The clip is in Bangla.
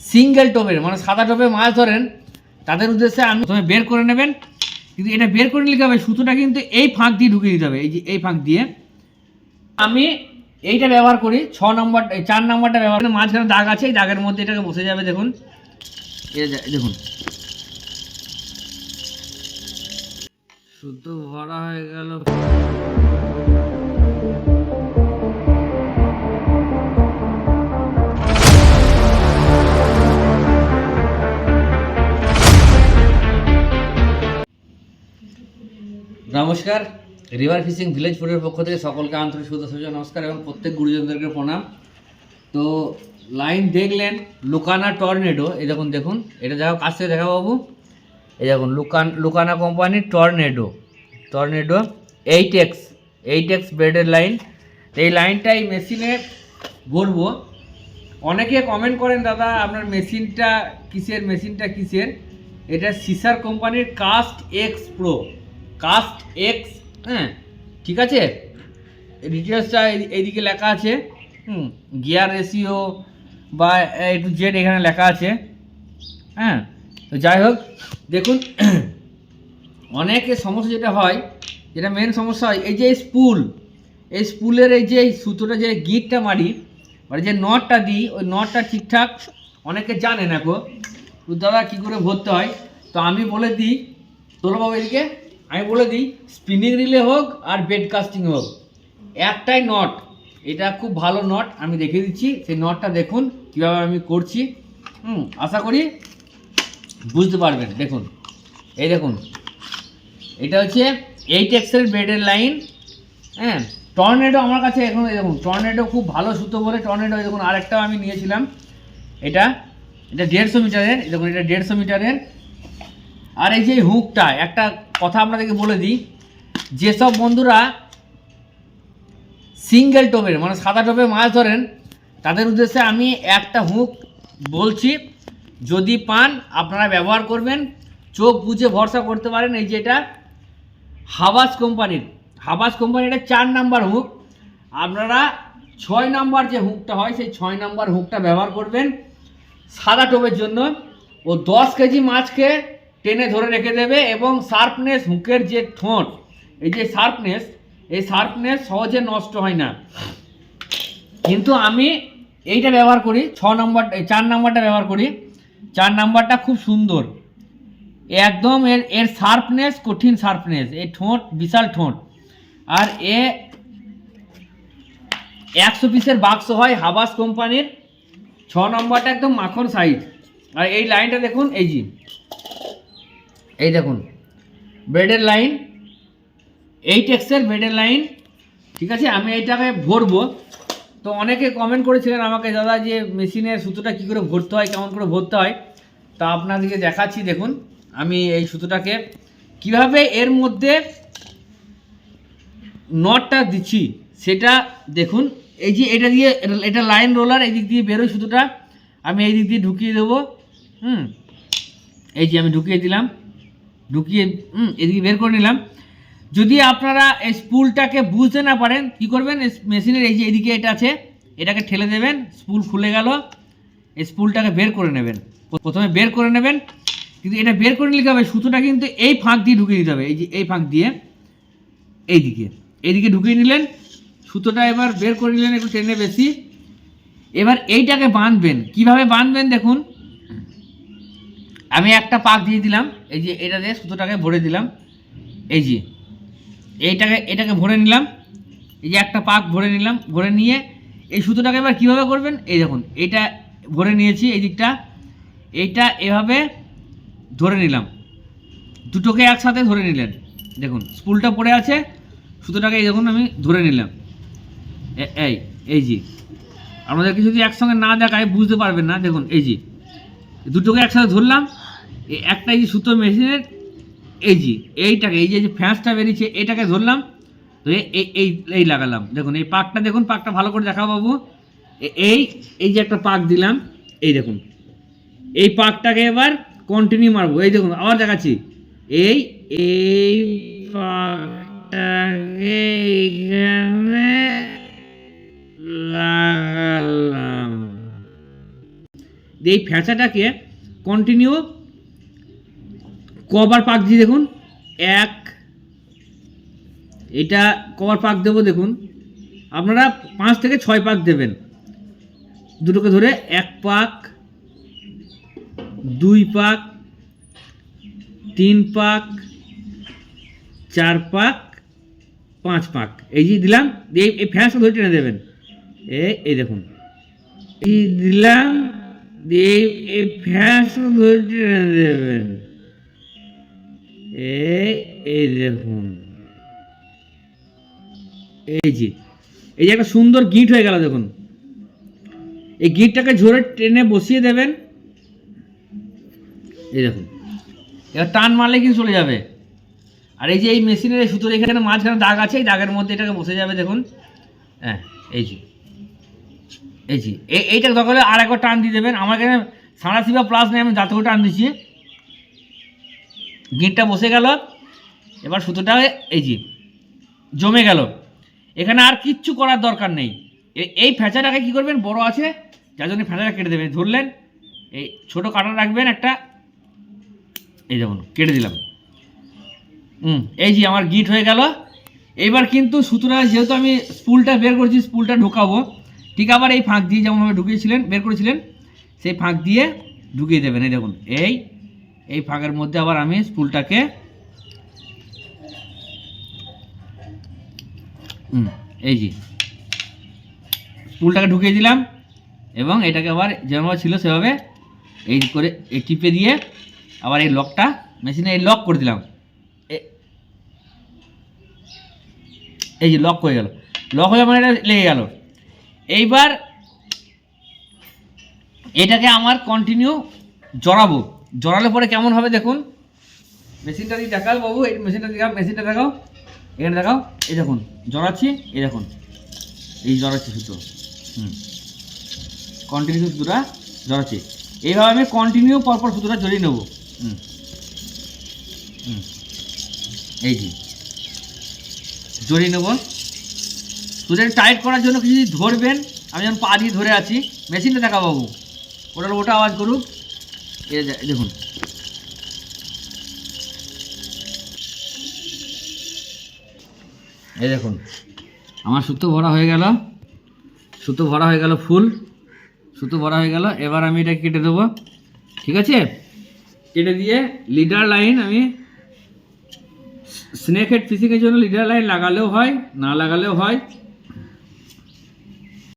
সিঙ্গেল টোপের মানে সাদা টোপে মাছ ধরেন, তাদের উদ্দেশ্যে আমি প্রথমে বের করে নেবেন। কিন্তু এটা বের করে নিলে হবে? সুতোটা কিন্তু এই ফাঁক দিয়ে ঢুকিয়ে দিতে হবে। এই যে, এই ফাঁক দিয়ে। আমি এইটা ব্যবহার করি, ছ নম্বর, এই চার নম্বরটা ব্যবহার করি। মাঝখানে দাগ আছে, এই দাগের মধ্যে এটাকে বসে যাবে, দেখুন। দেখুন। সুতো ভরা হয়ে গেল। নমস্কার রিভার ফিশিং ভিলেজ ফুডের পক্ষ থেকে সকলকে আন্তরিক শুভেচ্ছা নমস্কার এবং প্রত্যেক গুরুজনদেরকে প্রণাম। তো লাইন দেখলেন লুকানা টর্নেডো এই দেখুন দেখুন, এটা দেখো কাছ থেকে দেখা বাবু। এই দেখুন লুকান লুকানা কোম্পানির tornado tornado eight X eight X ব্রেডের line এই লাইনটা এই মেশিনে ভরবো। অনেকে কমেন্ট করেন, দাদা, আপনার মেশিনটা কিসের মেশিনটা কিসের? এটা সিসার কোম্পানির cast X pro cast X হ্যাঁ ঠিক আছে? ডিটেলসটা এইদিকে লেখা আছে, হুম গিয়ার রেশিও বা একটু জেড এখানে লেখা আছে হ্যাঁ তো যাই হোক, দেখুন অনেকের সমস্যা যেটা হয়, যেটা মেন সমস্যা হয়, এই যে স্পুল এই স্পুলের এই যে সুতোটা যে গিটটা মারি মানে যে নটটা দিই, ওই নটটা ঠিকঠাক অনেকে জানে না গো। দাদা কী করে ভরতে হয়? তো আমি বলে দিই, তোলো বাবু এদিকে। আমি বলে দিই স্পিনিং রিলে হোক আর বেড কাস্টিং হোক, একটাই নট এটা খুব ভালো নট আমি দেখিয়ে দিচ্ছি। সেই নটটা দেখুন, কীভাবে আমি করছি। হুম, আশা করি বুঝতে পারবেন। দেখুন, এই দেখুন। এটা হচ্ছে এইট এক্সেল বেডের লাইন হ্যাঁ টর্নেডো আমার কাছে এখন দেখুন টর্নেডো খুব ভালো সুতো বলে টর্নেডো দেখুন, আরেকটাও আমি নিয়েছিলাম। এটা এটা দেড়শো মিটারের দেখুন, এটা দেড়শো মিটারের। আর এই যে হুকটা একটা কথা আপনাদেরকে বলে দিই, যেসব বন্ধুরা সিঙ্গেল টোপের মানে সাদা টোপে মাছ ধরেন, তাদের উদ্দেশ্যে আমি একটা হুক বলছি, যদি পান আপনারা ব্যবহার করবেন, চোখ বুঝে ভরসা করতে পারেন, এই যে এটা হাবাস কোম্পানির হাবাস কোম্পানির এটা চার নাম্বার হুক আপনারা ছয় নাম্বার যে হুকটা হয়, সেই ছয় নাম্বার হুকটা ব্যবহার করবেন সাদা টোপের জন্য, ও দশ কেজি মাছকে টেনে ধরে রেখে দেবে এবং শার্পনেস, হুকের যে ঠোঁট, এই যে শার্পনেস, এই শার্পনেস সহজে নষ্ট হয় না। কিন্তু আমি এইটা ব্যবহার করি, ছ নম্বর চার নাম্বারটা ব্যবহার করি। চার নাম্বারটা খুব সুন্দর। একদম এর এর শার্পনেস, কঠিন শার্পনেস, এই ঠোঁট, বিশাল ঠোঁট। আর এ একশো পিসের বাক্স হয় হাবাস কোম্পানির। ছ নম্বরটা একদম মাখন সাইজ। আর এই লাইনটা দেখুন, এই জি এই দেখুন ব্রেডের লাইন এইট এক্সের ব্রেডের লাইন ঠিক আছে? আমি এইটাকে ভরবো। তো অনেকে কমেন্ট করেছিলেন আমাকে, দাদা, যে মেশিনের সুতোটা কী করে ভরতে হয়, কেমন করে ভরতে হয়? তা আপনাদেরকে দেখাচ্ছি, দেখুন। আমি এই সুতোটাকে কীভাবে এর মধ্যে নটটা দিচ্ছি, সেটা দেখুন। এই যে এটা দিয়ে, এটা- লাইন রোলার এই দিক দিয়ে বেরোয় সুতোটা। আমি এই দিক দিয়ে ঢুকিয়ে দেবো। হুম? এই যে আমি ঢুকিয়ে দিলাম। ঢুকিয়ে এদিকে বের করে নিলাম। যদি আপনারা এই স্পুলটাকে বুঝতে না পারেন, কি করবেন? মেশিনের এই যে এদিকে এটা আছে, এটাকে ঠেলে দেবেন, স্পুল খুলে গেল, এই স্পুলটাকে বের করে নেবেন। প্রথমে বের করে নেবেন, কিন্তু এটা বের করে নিলে হবে? সুতোটা কিন্তু এই ফাঁক দিয়ে ঢুকিয়ে দিতে হবে, এই যে, এই ফাঁক দিয়ে, এইদিকে। এইদিকে ঢুকিয়ে নিলেন, সুতোটা এবার বের করে নিলেন একটু টেনে বেশি। এবার এইটাকে বাঁধবেন। কীভাবে বাঁধবেন দেখুন? আমি একটা পাক দিয়ে দিলাম, এই যে এটা দিয়ে সুতোটাকে ভরে দিলাম, এই যে, এইটাকে, এটাকে ভরে নিলাম, এই যে একটা পাক ভরে নিলাম, ভরে নিয়ে এই সুতোটাকে এবার কীভাবে করবেন? এই দেখুন, এটা ভরে নিয়েছি এই দিকটা, এইটা এভাবে ধরে নিলাম, দুটোকে একসাথে ধরে নিলেন, দেখুন, স্কুলটা পড়ে আছে, সুতোটাকে এই দেখুন আমি ধরে নিলাম এই এই জি আপনাদেরকে যদি একসঙ্গে না দেখায়, বুঝতে পারবেন না, দেখুন, এই জি দুটোকে একসাথে ধরলাম একটা এই যে সুতো মেশিনের এই যে, এইটাকে, এই যে ফ্যাঁসটা বেরিয়েছে, এটাকে ধরলাম ধরে এই এই এই লাগালাম। দেখুন, এই পাকটা দেখুন, পাকটা ভালো করে দেখাও বাবু। এ- এই এই যে একটা পাক দিলাম, এই দেখুন। এই পাকটাকে এবার কন্টিনিউ মারবো। এই দেখুন, আবার দেখাচ্ছি। এই এই পাকটাকে লাগালাম। এই ফ্যাঁচাটাকে কন্টিনিউ কবার পাক দিয়ে দেখুন। এক, এটা কবার পাক দেবো দেখুন। আপনারা পাঁচ থেকে ছয় পাক দেবেন। দুটোকে ধরে এক পাক দুই পাক তিন পাক চার পাক পাঁচ পাক এই যে দিলাম, এই- ফ্যাঁসটা ধরে টেনে দেবেন। এই দেখুন। এই দিলাম দিয়ে এই- ফ্যাঁসটা ধরে টেনে দেবেন এই দেখুন। এই যে এই যে একটা সুন্দর গিট হয়ে গেল দেখুন। এই গিটটাকে ঝরে টেনে বসিয়ে দেবেন। এই দেখুন। এবার টান মারলে কিন্তু চলে যাবে। আর এই যে এই মেশিনের সুতোর এখানে মাঝখানে দাগ আছে, এই দাগের মধ্যে এটাকে বসে যাবে দেখুন। হ্যাঁ এই যে। এই যে, এই এইটা দরকার আর একবার টান দিয়ে দেবেন। আমার এখানে সাঁড়াশি বা প্লাস নেই আমি যাতে করে টান দিচ্ছি গিটটা বসে গেল। এবার সুতোটা এই যে, জমে গেল। এখানে আর কিচ্ছু করার দরকার নেই। এই ফ্যাঁচাটাকে কি করবেন? বড় আছে, যার জন্য ফ্যাঁচাটা কেটে দেবেন। ধরলেন, এই ছোট কাটা রাখবেন একটা। এই যেমন কেটে দিলাম। হুম, এই যে আমার গিট হয়ে গেল। এবার কিন্তু সুতোটা, যেহেতু আমি স্পুলটা বের করছি, স্পুলটা ঢোকাবো। ঠিক আবার এই ফাঁক দিয়ে যেমনভাবে ঢুকিয়েছিলেন, বের করেছিলেন, সেই ফাঁক দিয়ে ঢুকিয়ে দেবেন। এই দেখুন, এই এই ফাঁকের মধ্যে আবার আমি স্পুলটাকে এই যে স্পুলটাকে ঢুকিয়ে দিলাম এবং এটাকে আবার যেমনভাবে ছিল সেভাবে এই করে এই টিপে দিয়ে আবার এই লকটা, মেশিনে এই লক করে দিলাম। এই যে লক হয়ে গেল। লক হয়ে মানে এটা লেগে গেল। এইবার এটাকে আমার কন্টিনিউ জড়াবো। জড়ালে পরে কেমন হবে দেখুন। মেশিনটা দিয়ে দেখাল বাবু, এই মেশিনটা দেখাও মেশিনটা দেখাও। এখানে দেখাও, এই দেখুন, জড়াচ্ছি, এই দেখুন। এই জড়াচ্ছি সুতো হুম। কন্টিনিউ সুতোটা জড়াচ্ছি। এইভাবে আমি কন্টিনিউ পরপর সুতোটা জড়িয়ে নেব। হুম। হুম। এই যে। জড়িয়ে নেব। সুতোটা টাইট করার জন্য কিছু ধরবেন। আমি যখন পা দিয়ে ধরে আছি। মেশিনটা দেখা বাবু। ওটার ওটা আওয়াজ করুক। যে- দেখুন। এই দেখুন, আমার সুতো ভরা হয়ে গেল। সুতো ভরা হয়ে গেল ফুল। সুতো ভরা হয়ে গেল। এবার আমি এটা কেটে দেবো। ঠিক আছে? কেটে দিয়ে লিডার লাইন আমি স্নেক হেড ফিশিংয়ের জন্য লিডার লাইন লাগালেও হয়, না লাগালেও হয়।